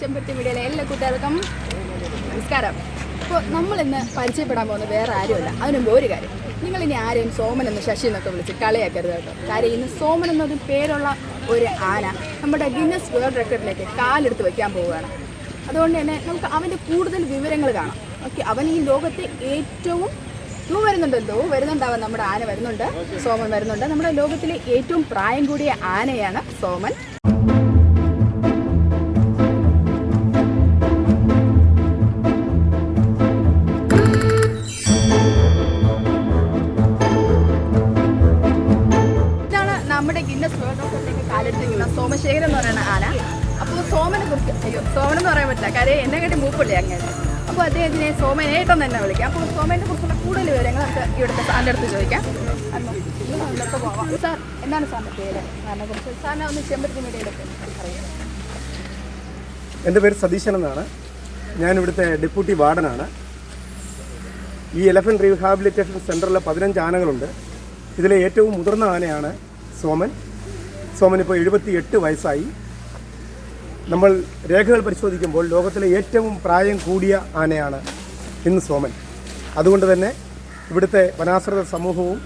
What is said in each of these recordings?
ചെമ്പരത്തി വീഡിയോയിലെ എല്ലാ കൂട്ടുകാർക്കും നമസ്കാരം. അപ്പോൾ നമ്മൾ ഇന്ന് പരിചയപ്പെടാൻ പോകുന്നത് വേറെ ആരുമല്ല. അതിനുമുമ്പ് ഒരു കാര്യം. നിങ്ങൾ ഇനി ആരെയും സോമൻ എന്ന് ശശി എന്നൊക്കെ വിളിച്ച് കളിയാക്കരുത് കേട്ടോ. കാര്യം ഇന്ന് സോമൻ എന്നൊരു പേരുള്ള ഒരു ആന നമ്മുടെ ഗിന്നസ് വേൾഡ് റെക്കോർഡിലേക്ക് കാലെടുത്ത് വയ്ക്കാൻ പോവുകയാണ്. അതുകൊണ്ട് തന്നെ നമുക്ക് അവന്റെ കൂടുതൽ വിവരങ്ങൾ കാണാം. ഓക്കെ അവൻ ഈ ലോകത്തെ ഏറ്റവും ദൂ വരുന്നുണ്ടല്ലോ വരുന്നുണ്ടാവൻ നമ്മുടെ ആന വരുന്നുണ്ട് സോമൻ വരുന്നുണ്ട്. നമ്മുടെ ലോകത്തിലെ ഏറ്റവും പ്രായം കൂടിയ ആനയാണ് സോമൻ. സോമനെ കുറിച്ച്. അയ്യോ സോമൻ എന്ന് പറയാൻ പറ്റില്ല. കാര്യം എന്നെ കണ്ടി മൂപ്പുള്ളി അങ്ങനെ അപ്പോൾ അദ്ദേഹത്തിനെ സോമനേട്ടം തന്നെ വിളിക്കാം. അപ്പോൾ സോമനെ കുറിച്ചുള്ള കൂടുതൽ വിവരങ്ങൾ നമുക്ക് ഇവിടുത്തെ സാറിന്റെ അടുത്ത് ചോദിക്കാം. പോവാം. സാർ എന്താണ് സാറിന്റെ പേര്? സാറിനെ കുറിച്ച് സാറിനെ ഒന്ന് ചെമ്പരത്തി മീഡിയയിലൊക്കെ അറിയാം. എന്റെ പേര് സതീശൻ എന്നാണ്. ഞാൻ ഇവിടുത്തെ ഡെപ്യൂട്ടി വാർഡനാണ്. ഈ എലഫന്റ് റീഹാബിലിറ്റേഷൻ സെന്ററിൽ പതിനഞ്ച് ആനകളുണ്ട്. ഇതിലെ ഏറ്റവും മുതിർന്ന ആനയാണ് സോമൻ. സോമൻ ഇപ്പോൾ എഴുപത്തി എട്ട് വയസ്സായി. നമ്മൾ രേഖകൾ പരിശോധിക്കുമ്പോൾ ലോകത്തിലെ ഏറ്റവും പ്രായം കൂടിയ ആനയാണ് ഇന്ന് സോമൻ. അതുകൊണ്ട് തന്നെ ഇവിടുത്തെ വനാശ്രിത സമൂഹവും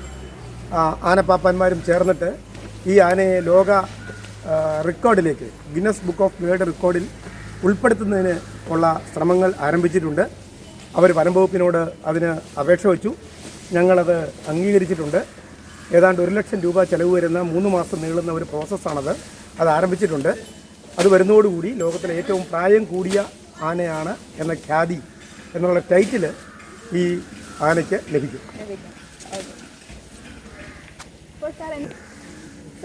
ആനപ്പാപ്പന്മാരും ചേർന്നിട്ട് ഈ ആനയെ ലോക റെക്കോർഡിലേക്ക് ഗിന്നസ് ബുക്ക് ഓഫ് വേൾഡ് റെക്കോർഡിൽ ഉൾപ്പെടുത്തുന്നതിന് ഉള്ള ശ്രമങ്ങൾ ആരംഭിച്ചിട്ടുണ്ട്. അവർ വനംവകുപ്പിനോട് അതിന് അപേക്ഷ വച്ചു. ഞങ്ങളത് അംഗീകരിച്ചിട്ടുണ്ട്. ഏതാണ്ട് ഒരു ലക്ഷം രൂപ ചെലവ് വരുന്ന മൂന്ന് മാസം നീളുന്ന ഒരു പ്രോസസ്സാണത് അത് ആരംഭിച്ചിട്ടുണ്ട്. അത് വരുന്നതോടുകൂടി ലോകത്തിലെ ഏറ്റവും പ്രായം കൂടിയ ആനയാണ് എന്ന ഖ്യാതി എന്നുള്ള ടൈറ്റിൽ ഈ ആനയ്ക്ക് ലഭിക്കും.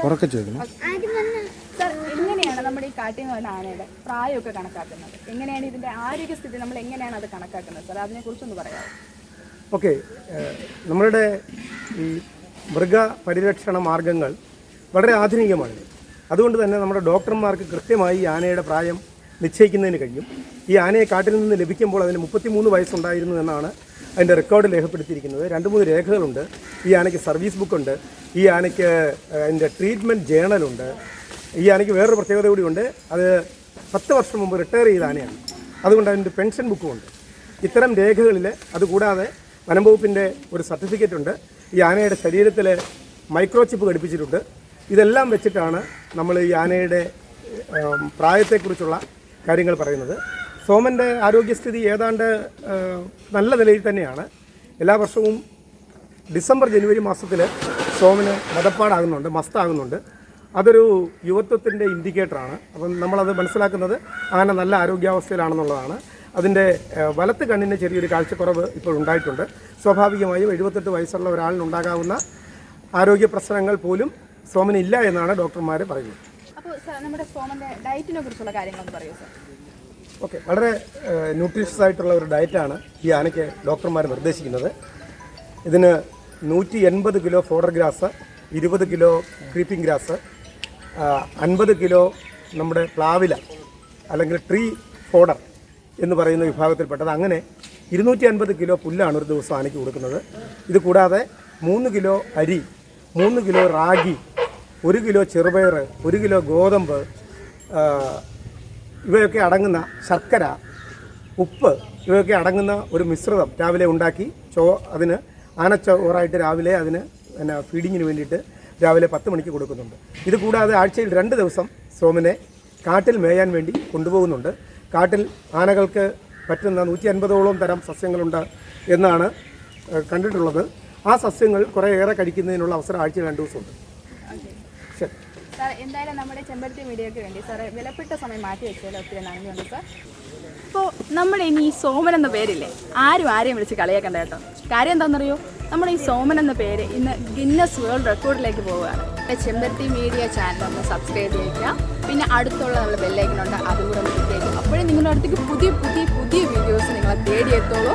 ഉറക്കെ ചോദിക്കണം. എങ്ങനെയാണ് നമ്മുടെ ഈ കാട്ടിൽ നിന്ന് വരുന്ന ആനയുടെ പ്രായമൊക്കെ കണക്കാക്കുന്നത്? എങ്ങനെയാണ് ഇതിന്റെ ആരോഗ്യസ്ഥിതി? നമ്മൾ എങ്ങനെയാണ് അത് കണക്കാക്കുന്നത്? സാർ അതിനെക്കുറിച്ചൊന്ന് പറയാം ഓക്കെ നമ്മളുടെ ഈ മൃഗ പരിരക്ഷണ മാർഗങ്ങൾ വളരെ ആധുനികമാണ്. അതുകൊണ്ട് തന്നെ നമ്മുടെ ഡോക്ടർമാർക്ക് കൃത്യമായി ആനയുടെ പ്രായം നിശ്ചയിക്കുന്നതിന് കഴിയും. ഈ ആനയെ കാട്ടിൽ നിന്ന് ലഭിക്കുമ്പോൾ അതിന് മുപ്പത്തിമൂന്ന് വയസ്സുണ്ടായിരുന്നു എന്നാണ് അതിന്റെ റെക്കോർഡ് രേഖപ്പെടുത്തിയിരിക്കുന്നത്. രണ്ട് മൂന്ന് രേഖകളുണ്ട്. ഈ ആനയ്ക്ക് സർവീസ് ബുക്കുണ്ട് ഈ ആനയ്ക്ക് അതിന്റെ ട്രീറ്റ്മെന്റ് ജേണലുണ്ട് ഈ ആനയ്ക്ക് വേറൊരു പ്രത്യേകത കൂടിയുണ്ട്. അത് പത്ത് വർഷം മുമ്പ് റിട്ടയർ ചെയ്ത ആനയാണ്. അതുകൊണ്ട് അതിന്റെ പെൻഷൻ ബുക്കുമുണ്ട് ഇത്തരം രേഖകളിൽ അതുകൂടാതെ വനം വകുപ്പിന്റെ ഒരു സർട്ടിഫിക്കറ്റ് ഉണ്ട്. ഈ ആനയുടെ ശരീരത്തിൽ മൈക്രോചിപ്പ് ഘടിപ്പിച്ചിട്ടുണ്ട്. ഇതെല്ലാം വെച്ചിട്ടാണ് നമ്മൾ ഈ ആനയുടെ പ്രായത്തെക്കുറിച്ചുള്ള കാര്യങ്ങൾ പറയുന്നത്. സോമന്റെ ആരോഗ്യസ്ഥിതി ഏതാണ്ട് നല്ല നിലയിൽ തന്നെയാണ്. എല്ലാ വർഷവും ഡിസംബർ ജനുവരി മാസത്തിൽ സോമന് മതപ്പാടാകുന്നുണ്ട് മസ്താകുന്നുണ്ട്. അതൊരു യുവത്വത്തിന്റെ ഇൻഡിക്കേറ്ററാണ്. അപ്പം നമ്മളത് മനസ്സിലാക്കുന്നത് ആന നല്ല ആരോഗ്യാവസ്ഥയിലാണെന്നുള്ളതാണ്. അതിന്റെ വലത്ത് കണ്ണിന് ചെറിയൊരു കാഴ്ചക്കുറവ് ഇപ്പോൾ ഉണ്ടായിട്ടുണ്ട്. സ്വാഭാവികമായും എഴുപത്തെട്ട് വയസ്സുള്ള ഒരാളിനുണ്ടാകാവുന്ന ആരോഗ്യ പ്രശ്നങ്ങൾ പോലും സോമന് ഇല്ല എന്നാണ് ഡോക്ടർമാർ പറയുന്നത്. നമ്മുടെ സോമന്റെ ഡയറ്റിനെ കുറിച്ചുള്ള കാര്യങ്ങളൊന്ന് പറയൂ സാർ. ഓക്കെ വളരെ ന്യൂട്രീഷ്യസ് ആയിട്ടുള്ള ഒരു ഡയറ്റാണ് ഈ ആനയ്ക്ക് ഡോക്ടർമാർ നിർദ്ദേശിക്കുന്നത്. ഇതിന് നൂറ്റി എൺപത് കിലോ ഫോഡർ ഗ്രാസ് ഇരുപത് കിലോ ക്രീപ്പിംഗ് ഗ്രാസ് അൻപത് കിലോ നമ്മുടെ പ്ലാവില അല്ലെങ്കിൽ ട്രീ ഫോഡർ എന്ന് പറയുന്ന വിഭാഗത്തിൽപ്പെട്ടത്. അങ്ങനെ ഇരുന്നൂറ്റി അൻപത് കിലോ പുല്ലാണ് ഒരു ദിവസം ആനയ്ക്ക് കൊടുക്കുന്നത്. ഇത് കൂടാതെ മൂന്ന് കിലോ അരി മൂന്ന് കിലോ റാഗി ഒരു കിലോ ചെറുപയർ ഒരു കിലോ ഗോതമ്പ് ഇവയൊക്കെ അടങ്ങുന്ന ശർക്കര ഉപ്പ് ഇവയൊക്കെ അടങ്ങുന്ന ഒരു മിശ്രിതം രാവിലെ ഉണ്ടാക്കി ചോ അതിന് ആനച്ചോറായിട്ട് രാവിലെ അതിന് പിന്നെ ഫീഡിങ്ങിന് വേണ്ടിയിട്ട് രാവിലെ പത്ത് മണിക്ക് കൊടുക്കുന്നുണ്ട്. ഇത് കൂടാതെ ആഴ്ചയിൽ രണ്ട് ദിവസം സോമനെ കാട്ടിൽ മേയാൻ വേണ്ടി കൊണ്ടുപോകുന്നുണ്ട്. കാട്ടിൽ ആനകൾക്ക് പറ്റുന്ന നൂറ്റി അൻപതോളം തരം സസ്യങ്ങളുണ്ട് എന്നാണ് കണ്ടിട്ടുള്ളത്. ആ സസ്യങ്ങൾ കുറേ ഏറെ കഴിക്കുന്നതിനുള്ള അവസരം ആഴ്ചയിൽ രണ്ട് ദിവസമുണ്ട്. ശരി സാർ എന്തായാലും നമ്മുടെ ചെമ്പരത്തി മീഡിയയ്ക്ക് വേണ്ടി സാർ വിലപ്പെട്ട സമയം മാറ്റി വെച്ചതിൽ ഒത്തിരി നന്ദിയുണ്ട് സാർ. ഇപ്പോൾ നമ്മുടെ ഇനി ഈ സോമൻ എന്ന പേരില്ലേ? ആരും ആരെയും വിളിച്ച് കളിയാക്കണ്ട കേട്ടോ. കാര്യം എന്താണെന്നറിയോ? നമ്മുടെ ഈ സോമൻ എന്ന പേര് ഇന്ന് ഗിന്നസ് വേൾഡ് റെക്കോർഡിലേക്ക് പോവുകയാണ്. പിന്നെ ചെമ്പരത്തി മീഡിയ ചാനൽ ഒന്ന് സബ്സ്ക്രൈബ് ചെയ്യുക. പിന്നെ അടുത്തുള്ള നമ്മുടെ ബെല്ലൈക്കനുണ്ട് അതും കൂടെ ഒന്ന് അപ്പോഴേ നിങ്ങളുടെ അടുത്തേക്ക് പുതിയ പുതിയ പുതിയ വീഡിയോസ് നിങ്ങളെ തേടിയെത്തോളൂ